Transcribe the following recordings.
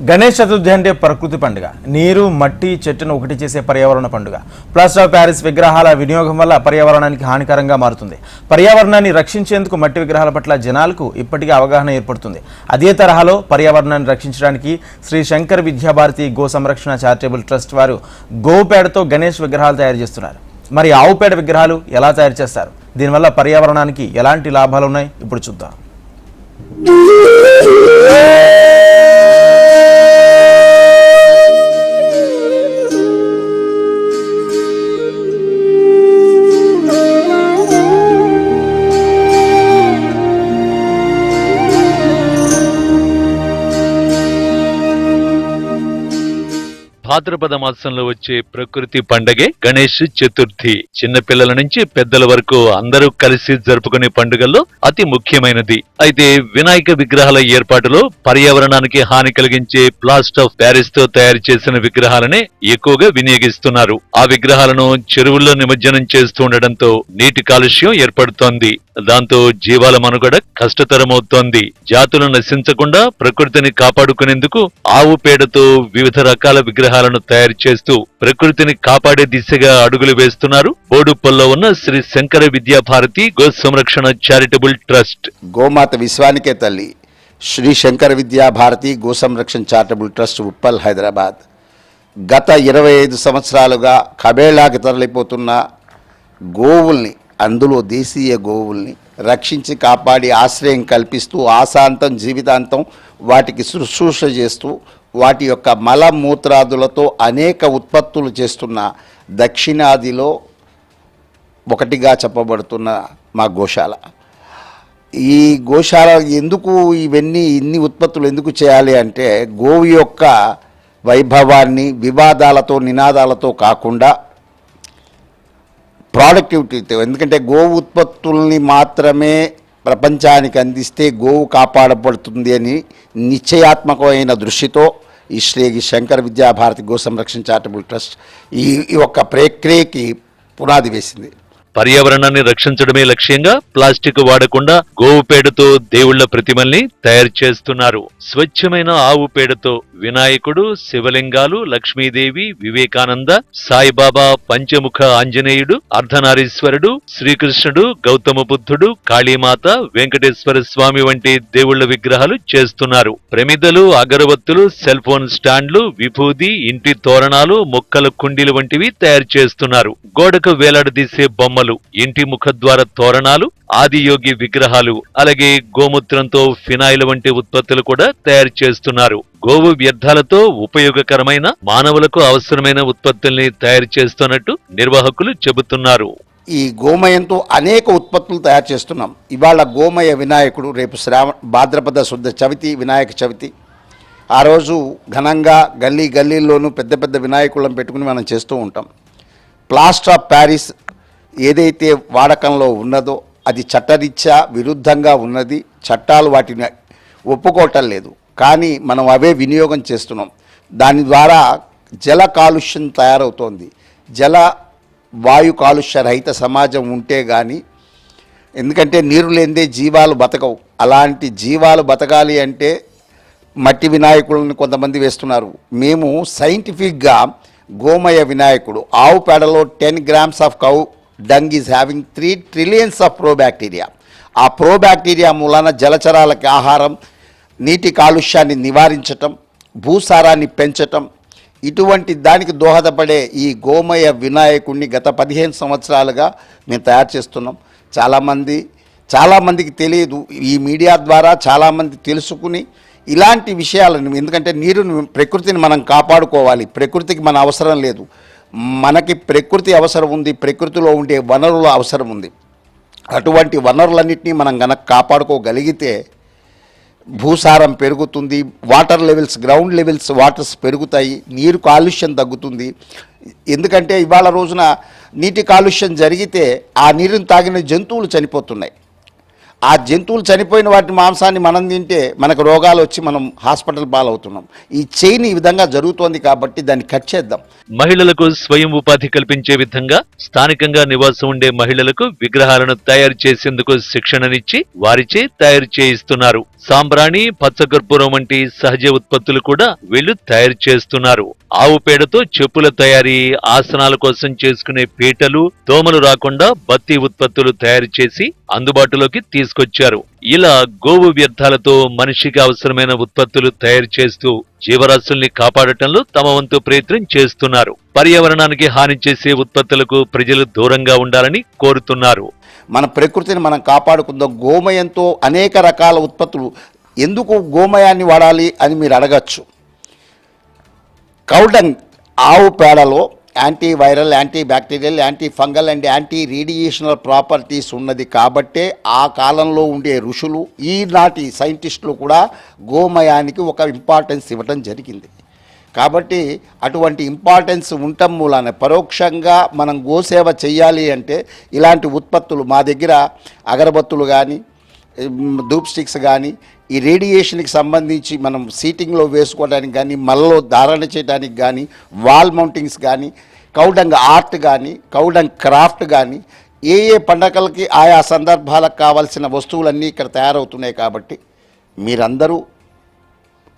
గణేష్ చతుర్థి అంటే ప్రకృతి పండుగ. నీరు మట్టి చెట్టును ఒకటి చేసే పర్యావరణ పండుగ. ప్లాస్టర్ ఆఫ్ ప్యారిస్ విగ్రహాల వినియోగం వల్ల పర్యావరణానికి హానికరంగా మారుతుంది. పర్యావరణాన్ని రక్షించేందుకు మట్టి విగ్రహాల పట్ల జనాలకు ఇప్పటికీ అవగాహన ఏర్పడుతుంది. అదే తరహాలో పర్యావరణాన్ని రక్షించడానికి శ్రీ శంకర్ విద్యాభారతి గో సంరక్షణ చారిటబుల్ ట్రస్ట్ వారు గోపేడతో గణేష్ విగ్రహాలు తయారు చేస్తున్నారు. మరి ఆవుపేడ విగ్రహాలు ఎలా తయారు చేస్తారు? దీనివల్ల పర్యావరణానికి ఎలాంటి లాభాలు ఉన్నాయి? ఇప్పుడు చూద్దాం. భాద్రపద మాసంలో వచ్చే ప్రకృతి పండగే గణేష్ చతుర్థి. చిన్నపిల్లల నుంచి పెద్దల వరకు అందరూ కలిసి జరుపుకునే పండుగల్లో అతి ముఖ్యమైనది. అయితే వినాయక విగ్రహాల ఏర్పాటులో పర్యావరణానికి హాని కలిగించే ప్లాస్ట్ ఆఫ్ ప్యారిస్తో తయారు చేసిన విగ్రహాలనే ఎక్కువగా వినియోగిస్తున్నారు. ఆ విగ్రహాలను చెరువుల్లో నిమజ్జనం చేస్తూ ఉండడంతో నీటి కాలుష్యం ఏర్పడుతోంది. దాంతో జీవాల మనుగడ కష్టతరమవుతోంది. జాతులు నశించకుండా ప్రకృతిని కాపాడుకునేందుకు ఆవు పేడతో వివిధ రకాల విగ్రహాలు విగ్రహాలను తయారు చేస్తూ ప్రకృతిని కాపాడే దిశగా అడుగులు వేస్తున్నారు. బోడుప్పల్లో ఉన్న శ్రీ శంకర విద్యాభారతి గో సంరక్షణ చారిటబుల్ ట్రస్ట్. గోమాత విశ్వానికే తల్లి. Shri Shankara Vidya Bharati Go Samrakshana charitable trust Uppal Hyderabad. గత ఇరవై ఐదు సంవత్సరాలుగా కబేళాకి తరలిపోతున్న గోవుల్ని అందులో దేశీయ గోవుల్ని రక్షించి కాపాడి ఆశ్రయం కల్పిస్తూ ఆశాంతం జీవితాంతం వాటికి శుశ్రూష చేస్తూ వాటి యొక్క మలమూత్రాదులతో అనేక ఉత్పత్తులు చేస్తున్న దక్షిణాదిలో ఒకటిగా చెప్పబడుతున్న మా గోశాల. ఈ గోశాల ఎందుకు ఇవన్నీ ఇన్ని ఉత్పత్తులు ఎందుకు చేయాలి అంటే గోవు యొక్క వైభవాన్ని వివాదాలతో నినాదాలతో కాకుండా ప్రోడక్టివిటీతో ఎందుకంటే గోవు ఉత్పత్తుల్ని మాత్రమే ప్రపంచానికి అందిస్తే గోవు కాపాడబడుతుంది అని నిశ్చయాత్మకమైన దృష్టితో ఈ శ్రీ శంకర విద్యాభారతి గో సంరక్షణ చారిటబుల్ ట్రస్ట్ ఈ ఈ ఒక్క ప్రక్రియకి పునాది వేసింది. పర్యావరణాన్ని రక్షించడమే లక్ష్యంగా ప్లాస్టిక్ వాడకుండా గోవు పేడతో దేవుళ్ళ ప్రతిమల్ని తయారు చేస్తున్నారు. స్వచ్ఛమైన ఆవు పేడతో వినాయకుడు శివలింగాలు లక్ష్మీదేవి వివేకానంద సాయిబాబా పంచముఖ ఆంజనేయుడు అర్ధనారీశ్వరుడు శ్రీకృష్ణుడు గౌతమ బుద్ధుడు కాళీమాత వెంకటేశ్వర స్వామి వంటి దేవుళ్ళ విగ్రహాలు చేస్తున్నారు. ప్రమిదలు అగరవత్తులు సెల్ ఫోన్ స్టాండ్లు విభూది ఇంటి తోరణాలు మొక్కల కుండీలు వంటివి తయారు చేస్తున్నారు. గోడకు వేలాడదీసే బొమ్మలు ఇంటి ముఖద్వార తోరణాలు ఆదియోగి విగ్రహాలు అలాగే గోమూత్రంతో ఫినాయిల్ వంటి ఉత్పత్తులు కూడా తయారు చేస్తున్నారు. గోవు వ్యర్థాలతో ఉపయోగకరమైన మానవులకు అవసరమైన ఉత్పత్తుల్ని తయారు చేస్తున్నట్టు నిర్వాహకులు చెబుతున్నారు. ఈ గోమయంతో అనేక ఉత్పత్తులు తయారు చేస్తున్నాం. ఇవాళ గోమయ వినాయకుడు రేపు శ్రావణ భాద్రపద శుద్ధ చవితి వినాయక చవితి. ఆ రోజు ఘనంగా గల్లీ గల్లీల్లోనూ పెద్ద పెద్ద వినాయకులను పెట్టుకుని మనం చేస్తూ ఉంటాం. ప్లాస్టర్ ఆఫ్ ప్యారిస్ ఏదైతే వాడకంలో ఉన్నదో అది చట్టరీత్యా విరుద్ధంగా ఉన్నది చట్టాలు వాటిని ఒప్పుకోవటం లేదు. కానీ మనం అవే వినియోగం చేస్తున్నాం. దాని ద్వారా జల కాలుష్యం తయారవుతోంది. జల వాయు కాలుష్య రహిత సమాజం ఉంటే కానీ ఎందుకంటే నీరు లేనిదే జీవాలు బతకవు. అలాంటి జీవాలు బతకాలి అంటే మట్టి వినాయకులను కొంతమంది వేస్తున్నారు. మేము సైంటిఫిక్గా గోమయ వినాయకుడు ఆవు పేడలో ten grams of cow dung is having three trillions of probacteria ఆ ప్రోబ్యాక్టీరియా మూలాన జలచరాలకి ఆహారం నీటి కాలుష్యాన్ని నివారించటం భూసారాన్ని పెంచటం ఇటువంటి దానికి దోహదపడే ఈ గోమయ వినాయకుడిని గత పదిహేను సంవత్సరాలుగా మేము తయారు చేస్తున్నాం. చాలామంది చాలామందికి తెలియదు. ఈ మీడియా ద్వారా చాలామంది తెలుసుకుని ఇలాంటి విషయాలను ఎందుకంటే నీరుని ప్రకృతిని మనం కాపాడుకోవాలి. ప్రకృతికి మన అవసరం లేదు. మనకి ప్రకృతి అవసరం ఉంది ప్రకృతిలో ఉండే వనరుల అవసరం ఉంది. అటువంటి వనరులన్నింటినీ మనం గనక కాపాడుకోగలిగితే భూసారం పెరుగుతుంది water levels ground levels waters పెరుగుతాయి నీరు కాలుష్యం తగ్గుతుంది. ఎందుకంటే ఇవాళ రోజున నీటి కాలుష్యం జరిగితే ఆ నీరుని తాగిన జంతువులు చనిపోతున్నాయి. ఆ జంతువులు చనిపోయిన వాటి మాంసాన్ని మనం తింటే మనకు రోగాలు వచ్చి మనం హాస్పిటల్ పాలవుతున్నాం. ఈ చైన్ ఈ విధంగా జరుగుతోంది కాబట్టి దాన్ని కట్ చేద్దాం. మహిళలకు స్వయం ఉపాధి కల్పించే విధంగా స్థానికంగా నివాసం ఉండే మహిళలకు విగ్రహాలను తయారు చేసేందుకు శిక్షణనిచ్చి వారిచే తయారు చేయిస్తున్నారు. సాంబ్రాణి పచ్చకర్పూరం వంటి సహజ ఉత్పత్తులు కూడా వీళ్ళు తయారు చేస్తున్నారు. ఆవు పేడతో చెప్పుల తయారీ ఆసనాల కోసం చేసుకునే పీటలు దోమలు రాకుండా బత్తి ఉత్పత్తులు తయారు చేసి అందుబాటులోకి తీసుకొచ్చారు. ఇలా గోవు వ్యర్థాలతో మనిషికి అవసరమైన ఉత్పత్తులు తయారు చేస్తూ జీవరాశుల్ని కాపాడటంలో తమ వంతు ప్రయత్నం చేస్తున్నారు. పర్యావరణానికి హాని చేసే ఉత్పత్తులకు ప్రజలు దూరంగా ఉండాలని కోరుతున్నారు. మన ప్రకృతిని మనం కాపాడుకుందాం. గోమయంతో అనేక రకాల ఉత్పత్తులు ఎందుకు గోమయాన్ని వాడాలి అని మీరు అడగచ్చు. కౌడంగ్ ఆవు పేడలో anti viral anti bacterial anti fungal and anti radiational properties ఉన్నది కాబట్టే ఆ కాలంలో ఉండే ఋషులు ఈనాటి సైంటిస్టులు కూడా గోమయానికి ఒక ఇంపార్టెన్స్ ఇవ్వటం జరిగింది. కాబట్టి అటువంటి ఇంపార్టెన్స్ ఉండటం మూలాన పరోక్షంగా మనం గోసేవ చెయ్యాలి అంటే ఇలాంటి ఉత్పత్తులు మా దగ్గర అగరబత్తులు కానీ ధూప్ స్టిక్స్ కానీ ఈ రేడియేషన్కి సంబంధించి మనం సీటింగ్లో వేసుకోవడానికి కానీ మళ్ళలో ధారణ చేయడానికి కానీ వాల్ మౌంటింగ్స్ కానీ కౌడంగ్ ఆర్ట్ కానీ కౌడంగ్ క్రాఫ్ట్ కానీ ఏ ఏ పండగలకి ఆయా సందర్భాలకు కావాల్సిన వస్తువులన్నీ ఇక్కడ తయారవుతున్నాయి కాబట్టి మీరందరూ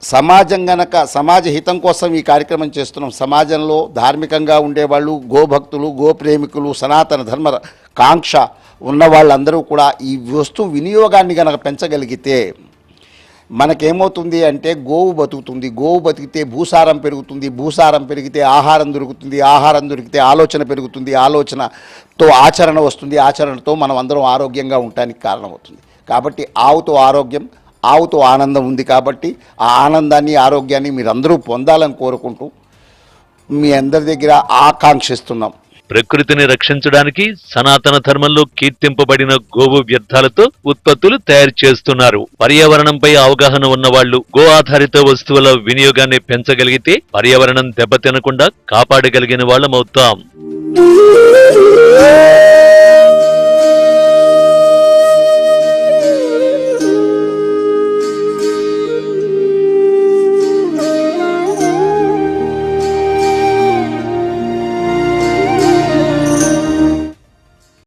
సమాజం గనక సమాజ హితం కోసం ఈ కార్యక్రమం చేస్తున్నాం. సమాజంలో ధార్మికంగా ఉండేవాళ్ళు గోభక్తులు గోప్రేమికులు సనాతన ధర్మ కాంక్ష ఉన్న వాళ్ళందరూ కూడా ఈ వస్తువు వినియోగాన్ని గనక పెంచగలిగితే మనకేమవుతుంది అంటే గోవు బతుకుతుంది. గోవు బతికితే భూసారం పెరుగుతుంది. భూసారం పెరిగితే ఆహారం దొరుకుతుంది. ఆహారం దొరికితే ఆలోచన పెరుగుతుంది. ఆలోచనతో ఆచరణ వస్తుంది. ఆచరణతో మనం అందరం ఆరోగ్యంగా ఉండటానికి కారణమవుతుంది. కాబట్టి ఆవుతో ఆరోగ్యం ఆవుతో ఆనందం ఉంది కాబట్టి ఆ ఆనందాన్ని ఆరోగ్యాన్ని మీరందరూ పొందాలని కోరుకుంటూ మీ అందరి దగ్గర ఆకాంక్షిస్తున్నాం. ప్రకృతిని రక్షించడానికి సనాతన ధర్మంలో కీర్తింపబడిన గోవు వ్యర్థాలతో ఉత్పత్తులు తయారు చేస్తున్నారు. పర్యావరణంపై అవగాహన ఉన్నవాళ్ళు గో ఆధారిత వస్తువుల వినియోగాన్ని పెంచగలిగితే పర్యావరణం దెబ్బతినకుండా కాపాడగలిగిన వాళ్ళమవుతాం.